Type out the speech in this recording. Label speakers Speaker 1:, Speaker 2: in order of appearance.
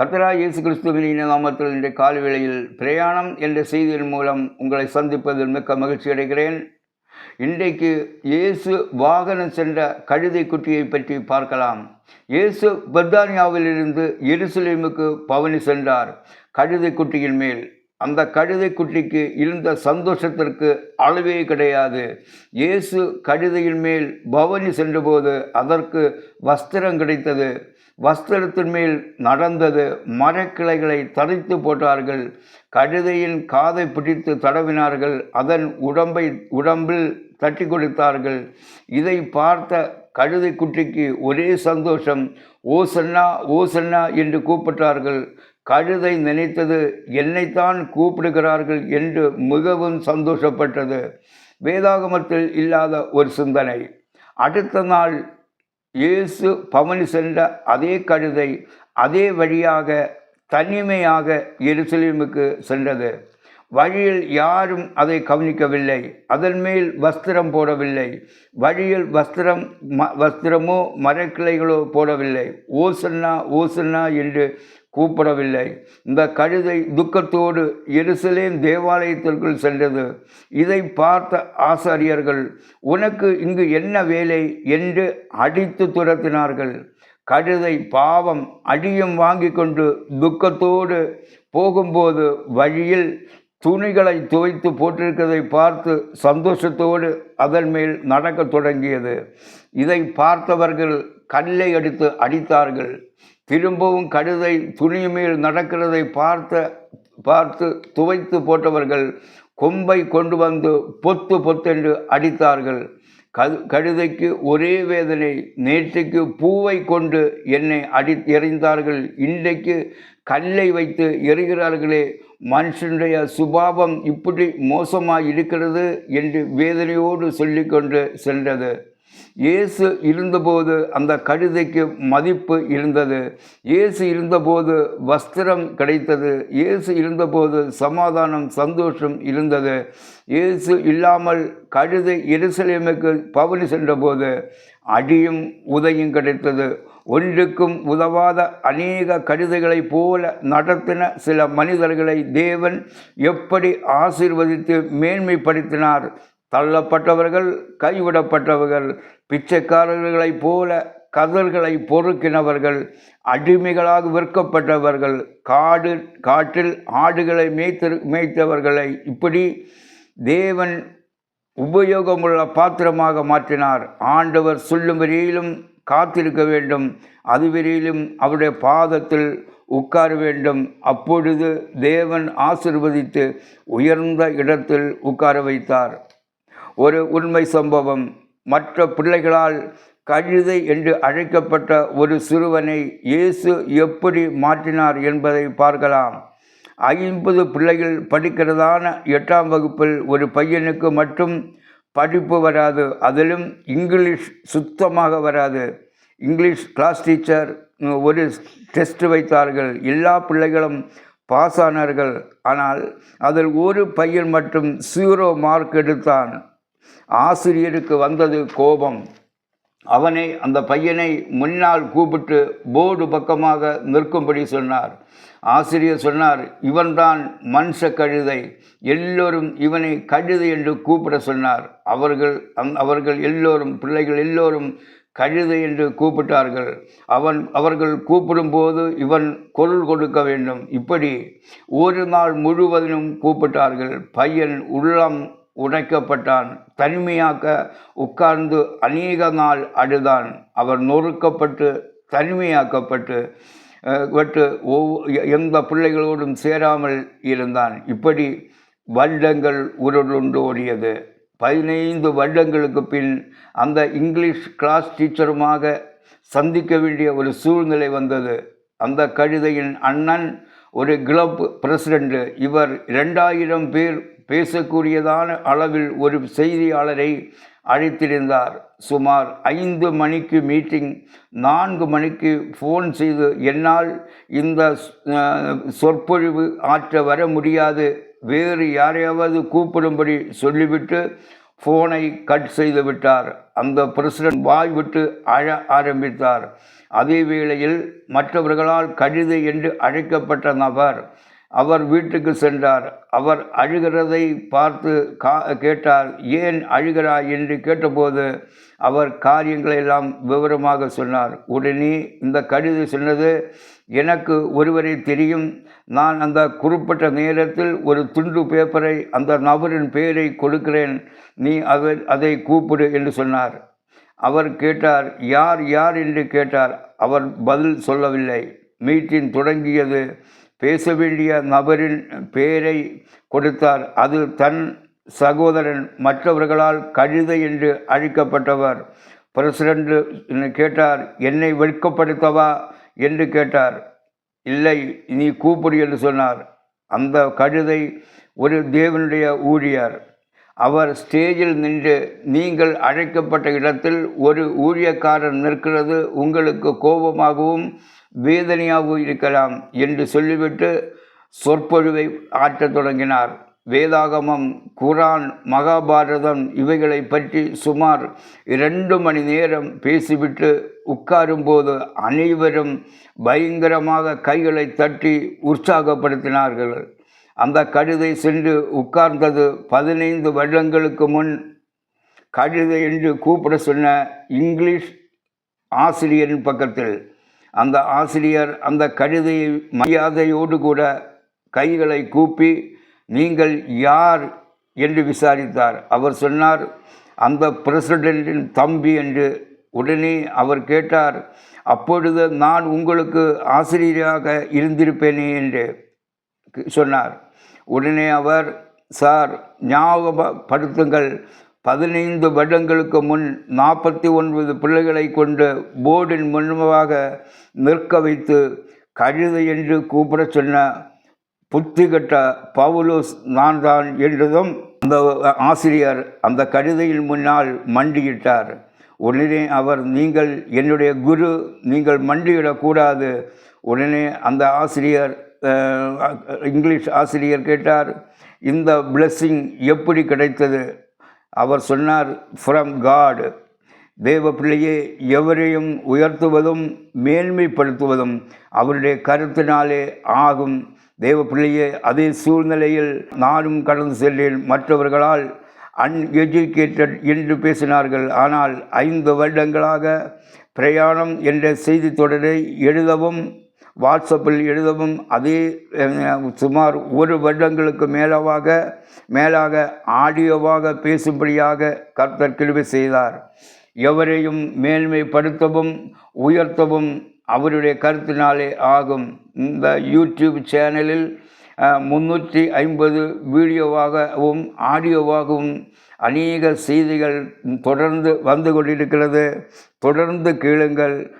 Speaker 1: கத்தரா இயேசு கிறிஸ்துவின் நாமத்தில் இன்றைய காலவேளையில் பிரயாணம் என்ற செய்தியின் மூலம் உங்களை சந்திப்பதில் மிக்க மகிழ்ச்சி அடைகிறேன். இன்றைக்கு இயேசு வாகனம் சென்ற கழுதை குட்டியை பற்றி பார்க்கலாம். இயேசு பர்தானியாவிலிருந்து எருசலேமுக்கு பவனி சென்றார். கழுதை குட்டியின் மேல். அந்த கழுதை குட்டிக்கு இருந்த சந்தோஷத்திற்கு அளவே கிடையாது. இயேசு கழுதையின் மேல் பவனி சென்றபோது அதற்கு வஸ்திரம் கிடைத்தது. வஸ்திரத்தின் மேல் நடந்தது மரக்கிளைகளை தரித்து போட்டார்கள். கழுதையின் காதை பிடித்து தடவினார்கள். அதன் உடம்பை உடம்பில் தட்டி கொடுத்தார்கள். இதை பார்த்த கழுதை குட்டிக்கு ஒரே சந்தோஷம். ஓசன்னா ஓசன்னா என்று கூப்பிட்டார்கள். கழுதை நினைத்தது என்னைத்தான் கூப்பிடுகிறார்கள் என்று மிகவும் சந்தோஷப்பட்டது. வேதாகமத்தில் இல்லாத ஒரு சிந்தனை. அடுத்த நாள் இயேசு பவனி சென்ற அதே கழுதை அதே வழியாக தனிமையாக எருசலேமுக்கு சென்றது. வழியில் யாரும் அதை கவனிக்கவில்லை. அதன் மேல் வஸ்திரம் போடவில்லை. வழியில் வஸ்திரம் ம வஸ்திரமோ மரக்கிளைகளோ போடவில்லை. ஓசன்னா ஓசன்னா என்று கூப்பிடவில்லை. இந்த கழுதை துக்கத்தோடு எருசலேம் தேவாலயத்திற்குள் சென்றது. இதை பார்த்த ஆசாரியர்கள் உனக்கு இங்கு என்ன வேலை? என்று அடித்து துரத்தினார்கள். கழுதை பாவம் அடியும் வாங்கி கொண்டு துக்கத்தோடு போகும்போது வழியில் துணிகளை துவைத்து போட்டிருக்கிறதை பார்த்து சந்தோஷத்தோடு அதன் மேல் நடக்கத் தொடங்கியது. இதை பார்த்தவர்கள் கல்லை எடுத்து அடித்தார்கள். திரும்பவும் கழுதை துணி நடக்கிறதை பார்த்த பார்த்து துவைத்து போட்டவர்கள் கொம்பை கொண்டு வந்து பொத்து பொத்தென்று அடித்தார்கள். கது கழுதைக்கு ஒரே வேதனை நேற்றைக்கு பூவை கொண்டு என்னை அடி எறிந்தார்கள். இன்றைக்கு கல்லை வைத்து எறிகிறார்களே மனுஷனுடைய சுபாவம் இப்படி மோசமாக இருக்கிறது என்று வேதனையோடு சொல்லிக்கொண்டு சென்றது. இயேசு இருந்தபோது அந்த கழுதைக்கு மதிப்பு இருந்தது. இயேசு இருந்தபோது வஸ்திரம் கிடைத்தது. இயேசு இருந்தபோது சமாதானம் சந்தோஷம் இருந்தது. இயேசு இல்லாமல் கழுதை எருசலேமுக்கு பவனி சென்றபோது அடியும் உதையும் கிடைத்தது. ஒன்றுக்கும் உதவாத அநேக கழுதைகளைப் போல நடத்தின சில மனிதர்களை தேவன் எப்படி ஆசீர்வதித்து மேன்மைப்படுத்தினார்? தள்ளப்பட்டவர்கள் கைவிடப்பட்டவர்கள் பிச்சைக்காரர்களைப் போல கதல்களை பொறுக்கினவர்கள் அடிமைகளாக விற்கப்பட்டவர்கள் காடு காட்டில் ஆடுகளை மேய்த்து மேய்த்தவர்களை இப்படி தேவன் உபயோகமுள்ள பாத்திரமாக மாற்றினார். ஆண்டவர் சொல்லும் வரையிலும் காத்திருக்க வேண்டும். அதுவரையிலும் அவருடைய பாதத்தில் உட்கார வேண்டும். அப்பொழுது தேவன் ஆசிர்வதித்து உயர்ந்த இடத்தில் உட்கார வைத்தார். ஒரு உண்மை சம்பவம். மற்ற பிள்ளைகளால் கழுதை என்று அழைக்கப்பட்ட ஒரு சிறுவனை இயேசு எப்படி மாற்றினார் என்பதை பார்க்கலாம். ஐம்பது பிள்ளைகள் படிக்கிறதான எட்டாம் வகுப்பில் ஒரு பையனுக்கு மட்டும் படிப்பு வராது. அதிலும் இங்கிலீஷ் சுத்தமாக வராது. இங்கிலீஷ் கிளாஸ் டீச்சர் ஒரு டெஸ்ட் வைத்தார்கள். எல்லா பிள்ளைகளும் பாஸ் ஆனார்கள். ஆனால் அதில் ஒரு பையன் மட்டும் ஜீரோ மார்க் எடுத்தான். ஆசிரியருக்கு வந்தது கோபம். அவனை அந்த பையனை முன்னால் கூப்பிட்டு போர்டு பக்கமாக நிற்கும்படி சொன்னார். ஆசிரியர் சொன்னார் இவன்தான் மன்ச கழுதை. எல்லோரும் இவனை கழுதை என்று கூப்பிட சொன்னார். அவர்கள் அந் அவர்கள் எல்லோரும் பிள்ளைகள் எல்லோரும் கழுதை என்று கூப்பிட்டார்கள். அவன் அவர்கள் கூப்பிடும்போது இவன் குரல் கொடுக்க வேண்டும். இப்படி ஒரு நாள் முழுவதிலும் கூப்பிட்டார்கள். பையன் உள்ளம் உடைக்கப்பட்டான். தனிமையாக்க உட்கார்ந்து அநேக நாள் அழுதான். அவர் நொறுக்கப்பட்டு தனிமையாக்கப்பட்டு பட்டு ஒவ்வொரு எந்த பிள்ளைகளோடும் சேராமல் இருந்தான். இப்படி வருடங்கள் உருளுண்டு ஓடியது. பதினைந்து வருடங்களுக்கு பின் அந்த இங்கிலீஷ் கிளாஸ் டீச்சருமாக சந்திக்க வேண்டிய ஒரு சூழ்நிலை வந்தது. அந்த கழுதையின் அண்ணன் ஒரு கிளப் பிரசிடெண்ட் இவர் இரண்டாயிரம் பேர் பேசக்கூடியதான அளவில் ஒரு செய்தியாளரை அழைத்திருந்தார். சுமார் ஐந்து மணிக்கு மீட்டிங் நான்கு மணிக்கு ஃபோன் செய்து என்னால் இந்த சொற்பொழிவு ஆற்ற வர முடியாது. வேறு யாரையாவது கூப்பிடும்படி சொல்லிவிட்டு ஃபோனை கட் செய்து விட்டார். அந்த பிரசிடன்ட் வாய் விட்டு அழ ஆரம்பித்தார். அதே வேளையில் மற்றவர்களால் கடிது என்று அழைக்கப்பட்ட நபர் அவர் வீட்டுக்கு சென்றார். அவர் அழுகிறதை பார்த்து கா கேட்டார். ஏன் அழுகிறாய்? என்று கேட்டபோது அவர் காரியங்களை எல்லாம் விவரமாக சொன்னார். உடனே இந்த கடிது சொன்னது எனக்கு ஒருவரை தெரியும். நான் அந்த குறிப்பிட்ட நேரத்தில் ஒரு துண்டு பேப்பரை அந்த நபரின் பெயரை கொடுக்கிறேன். நீ அவர் அதை கூப்பிடு என்று சொன்னார். அவர் கேட்டார். யார் யார்? என்று கேட்டார். அவர் பதில் சொல்லவில்லை. மீட்டிங் தொடங்கியது. பேச வேண்டிய நபரின் பெயரை கொடுத்தார். அது தன் சகோதரன் மற்றவர்களால் கழுதை என்று அழைக்கப்பட்டவர். பிரசிடண்ட் கேட்டார் என்னை வெட்கப்படுத்தவா? என்று கேட்டார். இல்லை நீ கூப்பிடு என்று சொன்னார். அந்த கழுதை ஒரு தேவனுடைய ஊழியர். அவர் ஸ்டேஜில் நின்று நீங்கள் அழைக்கப்பட்ட இடத்தில் ஒரு ஊழியக்காரர் நிற்கிறது உங்களுக்கு கோபமாகவும் வேதனையாகவும் இருக்கலாம் என்று சொல்லிவிட்டு சொற்பொழிவை ஆற்றத் தொடங்கினார். வேதாகமம் குரான் மகாபாரதம் இவைகளை பற்றி சுமார் இரண்டு மணி நேரம் பேசிவிட்டு உட்காரும்போது அனைவரும் பயங்கரமாக கைகளை தட்டி உற்சாகப்படுத்தினார்கள். அந்த கழுதை சென்று உட்கார்ந்தது பதினைந்து வருடங்களுக்கு முன். கழுதை என்று கூப்பிட சொன்ன இங்கிலீஷ் ஆசிரியரின் பக்கத்தில். அந்த ஆசிரியர் அந்த கழுதையை மரியாதையோடு கூட கைகளை கூப்பி நீங்கள் யார்? என்று விசாரித்தார். அவர் சொன்னார் அந்த பிரசிடென்டின் தம்பி என்று. உடனே அவர் கேட்டார் அப்பொழுது நான் உங்களுக்கு ஆசிரியராக இருந்திருப்பேனே என்று. சொன்னார். உடனே அவர் சார் ஞாபகப்படுத்துங்கள். பதினைந்து வருடங்களுக்கு முன் நாற்பத்தி ஒன்பது பிள்ளைகளை கொண்டு போர்டின் முன்பாக நிற்க வைத்து கழுது என்று கூப்பிட சொன்ன புத்தி கட்ட பவுலோஸ் நான் தான் என்றதும் அந்த ஆசிரியர் அந்த கழுதையின் முன்னால் மண்டியிட்டார். உடனே அவர் நீங்கள் என்னுடைய குரு நீங்கள் மண்டியிடக்கூடாது. உடனே அந்த ஆசிரியர் இங்கிலீஷ் ஆசிரியர் கேட்டார் இந்த பிளெஸ்ஸிங் எப்படி கிடைத்தது? அவர் சொன்னார் ஃப்ரம் காட் தேவ பிள்ளையே எவரையும் உயர்த்துவதும் மேன்மைப்படுத்துவதும் அவருடைய கருத்தினாலே ஆகும். தேவ பிள்ளையே அதே சூழ்நிலையில் நானும் கடந்து சென்றேன் மற்றவர்களால் அன்எஜுகேட்டட் என்று பேசினார்கள். ஆனால் ஐந்து வருடங்களாக பிரயாணம் என்ற செய்தி தொடரை எழுதவும் வாட்ஸ்அப்பில் எழுதவும் அதே சுமார் ஒரு வருடங்களுக்கு மேலாக மேலாக ஆடியோவாக பேசும்படியாக கர்த்தர் கிருவி செய்தார். எவரையும் மேன்மைப்படுத்தவும் உயர்த்தவும் அவருடைய கருத்தினாலே ஆகும். இந்த யூடியூப் சேனலில் முந்நூற்றி ஐம்பது வீடியோவாகவும் ஆடியோவாகவும் அநேக செய்திகள் தொடர்ந்து வந்து கொண்டிருக்கிறது. தொடர்ந்து கேளுங்கள்.